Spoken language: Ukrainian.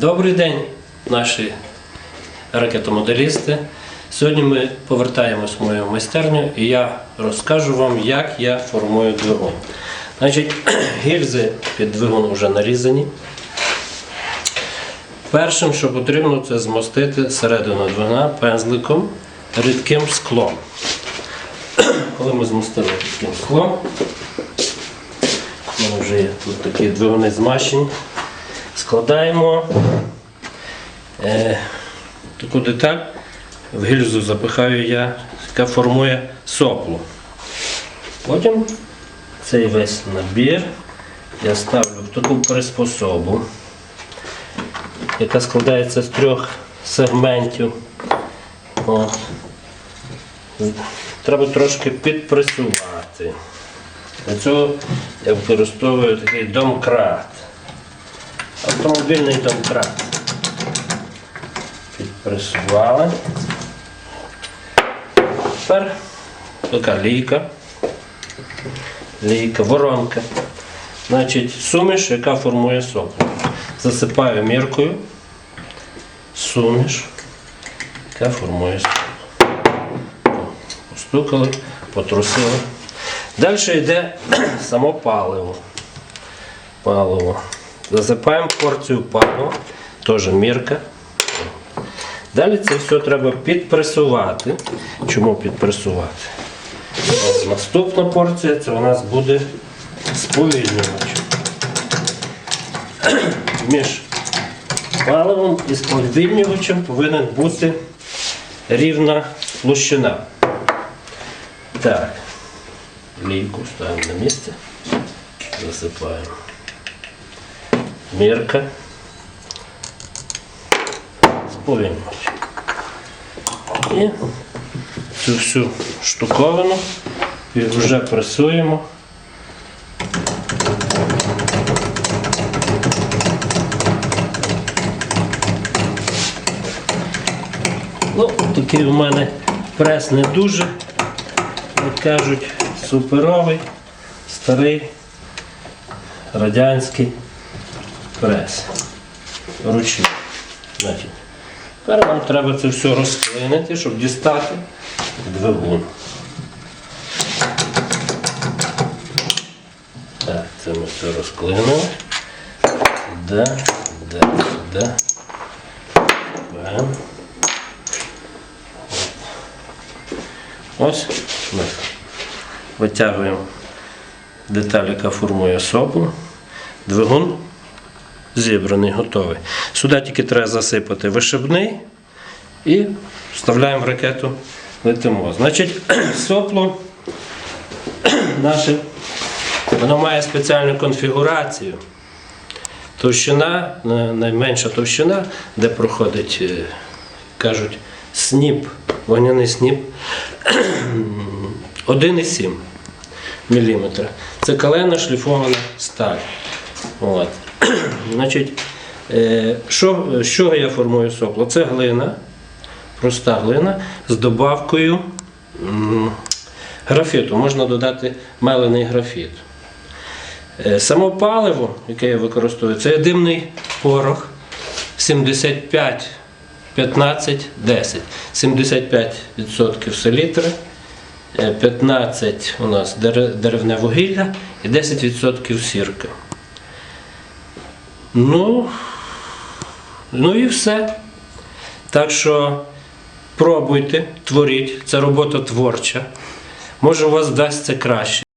Добрий день, наші ракетомоделісти. Сьогодні ми повертаємось в мою майстерню і я розкажу вам, як я формую двигун. Значить, гільзи під двигун вже нарізані. Першим, що потрібно, це змостити середину двигуна пензликом рідким склом. Коли ми змостили рідким склом, мене вже є тут такі двигуни змащені, складаємо е, таку деталь, в гільзу запихаю я, яка формує сопло. Потім цей весь набір я ставлю в таку приспособу, яка складається з трьох сегментів. От. Треба трошки підпресувати. Для цього я використовую такий домкрат. Автомобільний домкрат. Підпресували. Тепер така лійка. Лійка, воронка. Значить, суміш, яка формує сопло. Засипаю міркою. Суміш, яка формує сопло. Постукали, потрусили. Далі йде само паливо. Паливо. Засипаємо порцію палива, теж мірка. Далі це все треба підпресувати. Чому підпресувати? Наступна порція це у нас буде сповільнювач. Між паливом і сповільнювачем повинен бути рівна площина. Так, лійку ставимо на місце, засипаємо. Мірка. Сповільнювач. І цю всю штуковину і вже пресуємо. Ну, такий у мене прес не дуже, як кажуть, суперовий, старий радянський прес. Ручний. Значить, тепер нам треба це все розклинити, щоб дістати двигун. Так, це ми все розклинили. Сюди, сюди, сюди. Ось ми витягуємо деталь, яка формує сопло. Двигун зібраний, готовий. Сюди тільки треба засипати вишибний і вставляємо в ракету, летимо. Значить, сопло наше, воно має спеціальну конфігурацію. Товщина, найменша товщина, де проходить, е, кажуть, сніп, вогняний сніп, 1,7 мм. Це калена шліфована сталь. От. Значить, е, що, чого я формую сопло? Це глина, проста глина з добавкою графіту. Можна додати мелений графіт. Е, Само паливо, яке я використовую, це димний порох 75 15 10. 75% селітри, е, 15 у нас деревне вугілля і 10% сірка. Ну, ну і все. Так що пробуйте, творіть, це робота творча. Може, у вас вдасться краще.